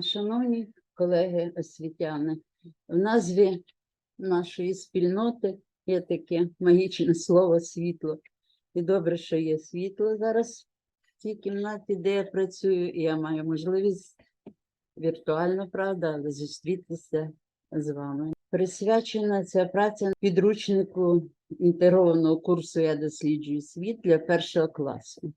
Шановні колеги освітяни, в назві нашої спільноти є таке магічне слово світло. І добре, що є світло зараз в цій кімнаті, де я працюю, і я маю можливість віртуально, правда, але зустрітися з вами. Присвячена ця праця підручнику інтегрованого курсу Я досліджую світ для першого класу.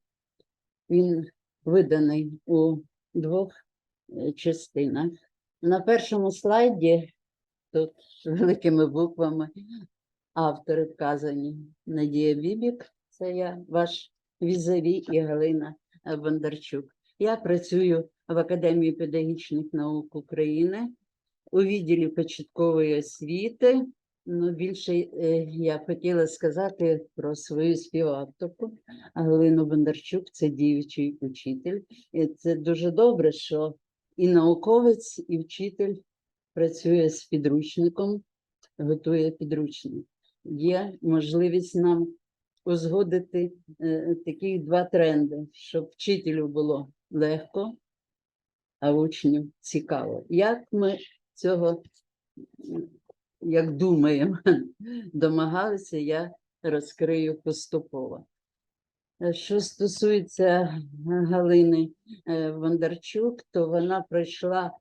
Він виданий у двох е, частинах. На першому слайді, тут великими буквами, автори вказані Надія Бібік, це я, ваш візаві і Галина Бондарчук. Я працюю в Академії педагогічних наук України у відділі початкової освіти. Ну, більше е, я хотіла сказати про свою співавторку Галину Бондарчук, це діючий учитель. І це дуже добре, що і науковець, і вчитель працює з підручником, готує підручник. Є можливість нам узгодити е, такі два тренди, щоб вчителю було легко, а учню цікаво. Як ми цього, як думаємо, домагалися, я розкрию поступово. Е, Що стосується Галини е, Бондарчук, то вона пройшла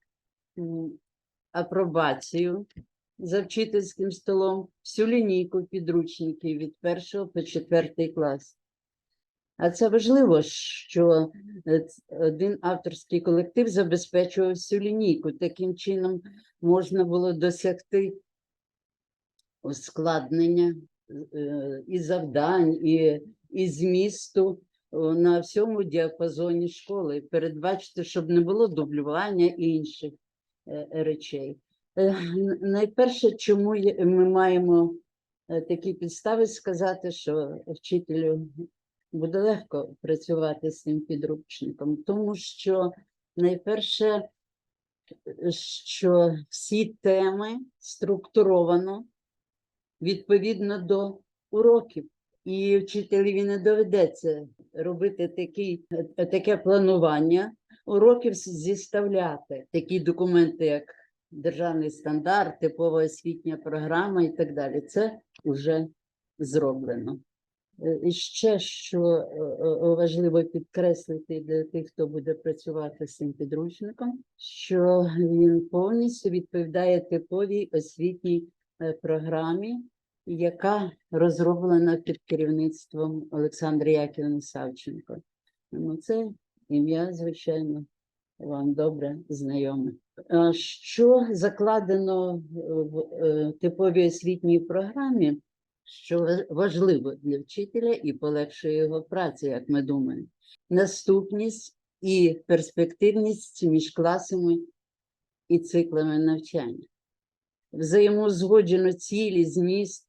апробацію за вчительським столом всю лінійку підручників від першого по четвертий клас. А це важливо, що е, один авторський колектив забезпечував всю лінійку. Таким чином можна було досягти ускладнення е, і завдань, і, і змісту на всьому діапазоні школи. Передбачити, щоб не було дублювання інших е, речей. Е, Найперше, чому ми маємо е, такі підстави сказати, що вчителю буде легко працювати з цим підручником, тому що найперше, що всі теми структуровано відповідно до уроків. І вчителеві не доведеться робити такий, таке планування уроків, зіставляти такі документи, як державний стандарт, типова освітня програма і так далі. Це вже зроблено. Е, І ще що е, е, важливо підкреслити для тих, хто буде працювати з цим підручником, що він повністю відповідає типовій освітній програмі, яка розроблена під керівництвом Олександри Яківни Савченко. Ну, це ім'я, звичайно, вам добре знайоме. Що закладено в е, типовій освітній програмі? що важливо для вчителя і полегшує його працю, як ми думаємо. Наступність і перспективність між класами і циклами навчання. Взаємоузгоджено цілі, зміст,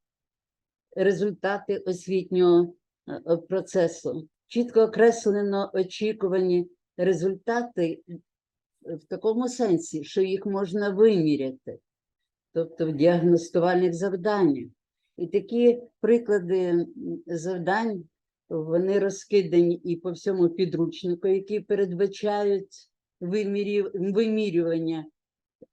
результати освітнього е, е, процесу. Чітко окреслено очікувані результати в такому сенсі, що їх можна виміряти, тобто в діагностувальних завданнях. І такі приклади завдань вони розкидані і по всьому підручнику, які передбачають вимірювання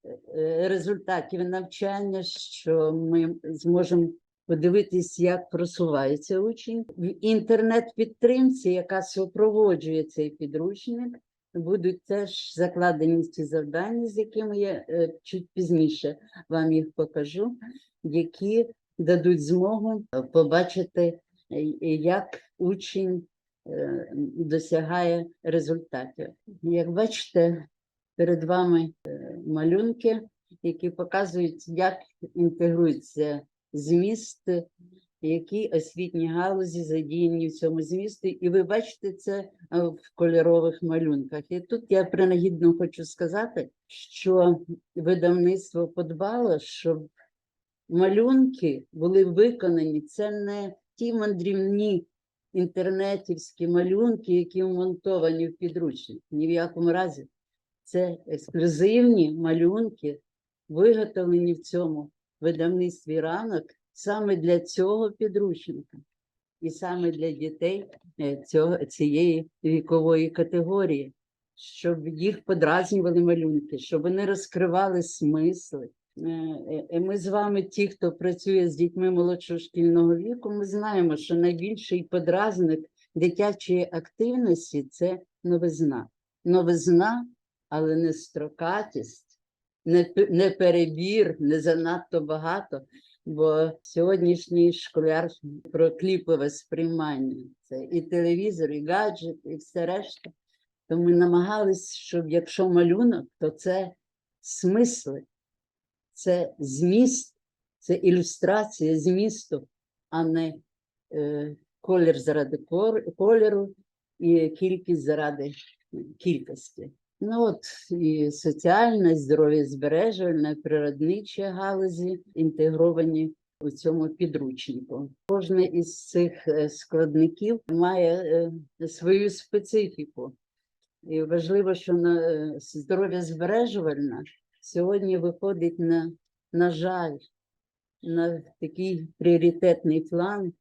е, результатів навчання, що ми зможемо подивитись, як просувається учень. В інтернет-підтримці, яка супроводжує цей підручник, будуть теж закладені ці завдання, з якими я е, чуть пізніше вам їх покажу, які дадуть змогу е, побачити, е, як учень досягає результатів. Як бачите, перед вами малюнки, які показують, як інтегрується зміст, які освітні галузі задіяні в цьому змісті, і ви бачите це е, в кольорових малюнках. І тут я принагідно хочу сказати, що видавництво подбало, щоб малюнки були виконані. Це не ті мандрівні інтернетівські малюнки, які вмонтовані в підручник. Ні в якому разі. Це ексклюзивні малюнки, виготовлені в цьому видавництві ранок саме для цього підручника. І саме для дітей е, цього, цієї вікової категорії, щоб їх подразнювали малюнки, щоб вони розкривали смисли. Е, е, Ми з вами, ті, хто працює з дітьми молодшого шкільного віку, ми знаємо, що найбільший подразник дитячої активності це новизна. Новизна, але не строкатість, не, не перебір, не занадто багато. Бо сьогоднішній школяр про кліпове сприймання це і телевізор, і гаджет, і все решта. То ми намагались, щоб якщо малюнок, то це смисли, це зміст, це ілюстрація змісту, а не е, колір заради кольору і кількість заради кількості. Ну от і соціальна, здоров'я збережувальна, природничі галузі інтегровані у цьому підручнику. Кожне із цих е, складників має е, свою специфіку. І важливо, що е, здоров'я збережувальна сьогодні виходить на, на жаль, на такий пріоритетний план.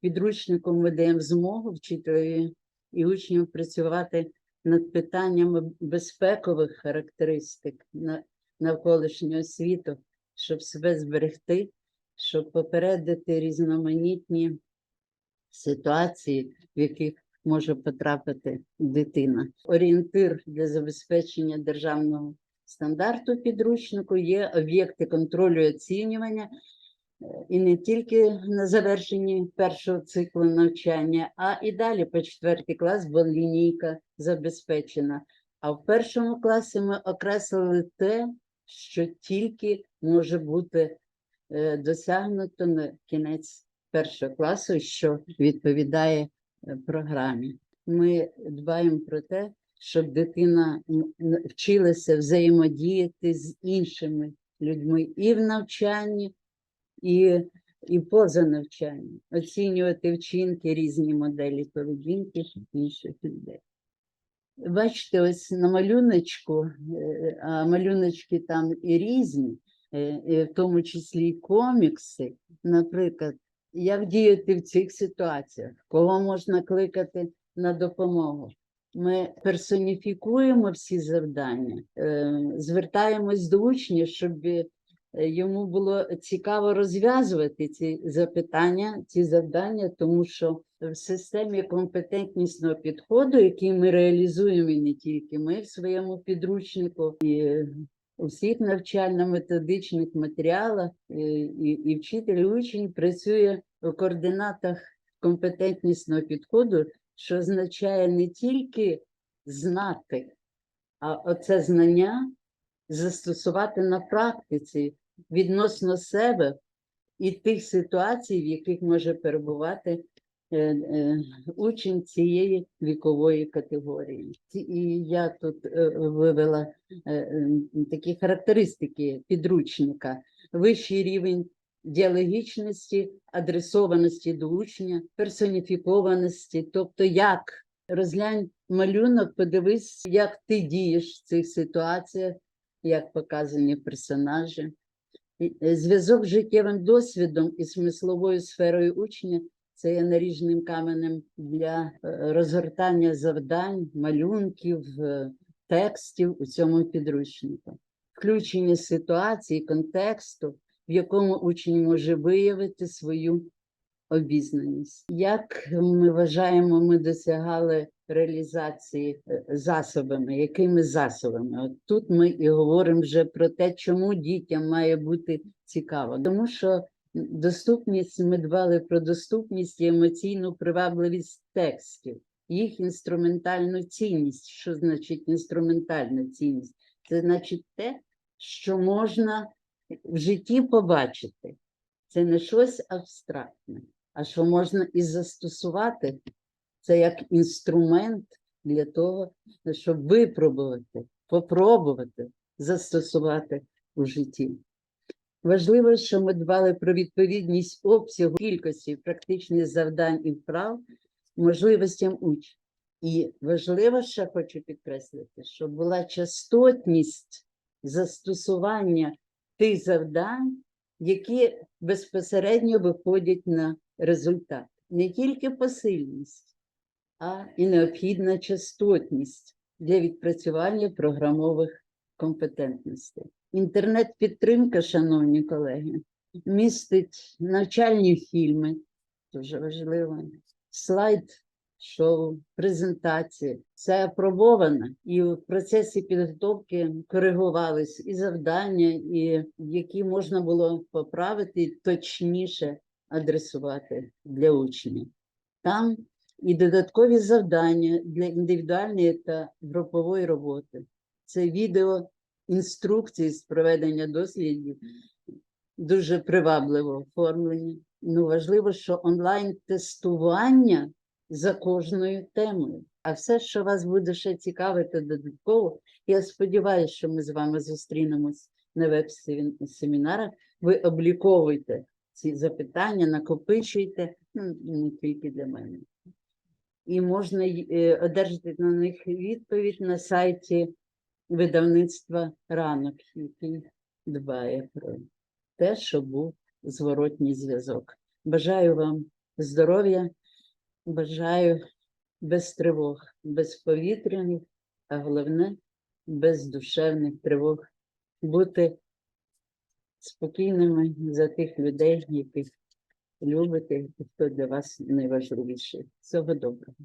Підручником ми даємо змогу вчителеві і учням працювати над питаннями безпекових характеристик на- навколишнього світу, щоб себе зберегти, щоб попередити різноманітні ситуації, в яких може потрапити дитина. Орієнтир для забезпечення державного стандарту підручнику є об'єкти контролю і оцінювання. І не тільки на завершенні першого циклу навчання, а і далі по четвертий клас, бо лінійка забезпечена. А в першому класі ми окреслили те, що тільки може бути е, досягнуто на кінець першого класу, що відповідає е, програмі. Ми дбаємо про те, щоб дитина вчилася взаємодіяти з іншими людьми і в навчанні, і, і поза навчанням, оцінювати вчинки, різні моделі поведінки інших людей. Бачите, ось на малюночку, е, а малюночки там і різні, е, в тому числі і комікси, наприклад, як діяти в цих ситуаціях, кого можна кликати на допомогу. Ми персоніфікуємо всі завдання, е, звертаємось до учня, щоб йому було цікаво розв'язувати ці запитання, ці завдання, тому що в системі компетентнісного підходу, який ми реалізуємо і не тільки ми в своєму підручнику, і у всіх навчально-методичних матеріалах, і, і, і вчитель, і учень працює у координатах компетентнісного підходу, що означає не тільки знати, а оце знання застосувати на практиці відносно себе і тих ситуацій, в яких може перебувати е, е, учень цієї вікової категорії. І я тут е, вивела такі характеристики підручника: вищий рівень діалогічності, адресованості до учня, персоніфікованості, тобто як розглянь малюнок, подивись, як ти дієш в цих ситуаціях, як показані персонажі. Е, Зв'язок з життєвим досвідом і смисловою сферою учня це є наріжним каменем для е, розгортання завдань, малюнків, е, текстів у цьому підручнику. Включення ситуації, контексту, в якому учень може виявити свою обізнаність. Як ми вважаємо, ми досягали реалізації е, засобами, якими засобами? От тут ми і говоримо вже про те, чому дітям має бути цікаво, тому що доступність ми дбали про доступність і емоційну привабливість текстів, їх інструментальну цінність. Що значить інструментальна цінність? Це значить те, що можна в житті побачити. Це не щось абстрактне, а що можна і застосувати це як інструмент для того, щоб випробувати, попробувати застосувати у житті. Важливо, що ми дбали про відповідність обсягу кількості практичних завдань і вправ можливостям учня. І важливо, ще хочу підкреслити, що була частотність застосування тих завдань, які безпосередньо виходять на результат. Не тільки посильність, а і необхідна частотність для відпрацювання програмових компетентностей. Інтернет-підтримка, шановні колеги, містить навчальні фільми, дуже важливо, слайд шоу, презентації. Це апробовано, і в процесі підготовки коригувались і завдання, і які можна було поправити точніше адресувати для учнів. Там і додаткові завдання для індивідуальної та групової роботи. Це відео інструкції з проведення дослідів, дуже привабливо оформлені. Ну, важливо, що онлайн-тестування за кожною темою. А все, що вас буде ще цікавити додатково, я сподіваюся, що ми з вами зустрінемось на веб-семінарах. Ви обліковуйте ці запитання, накопичуйте, ну, не тільки для мене. І можна е, одержати на них відповідь на сайті видавництва ранок, який дбає про те, щоб був зворотній зв'язок. Бажаю вам здоров'я, бажаю без тривог, без повітряних, а головне без душевних тривог, бути спокійними за тих людей, яких любите, хто для вас найважливіший. Всього доброго.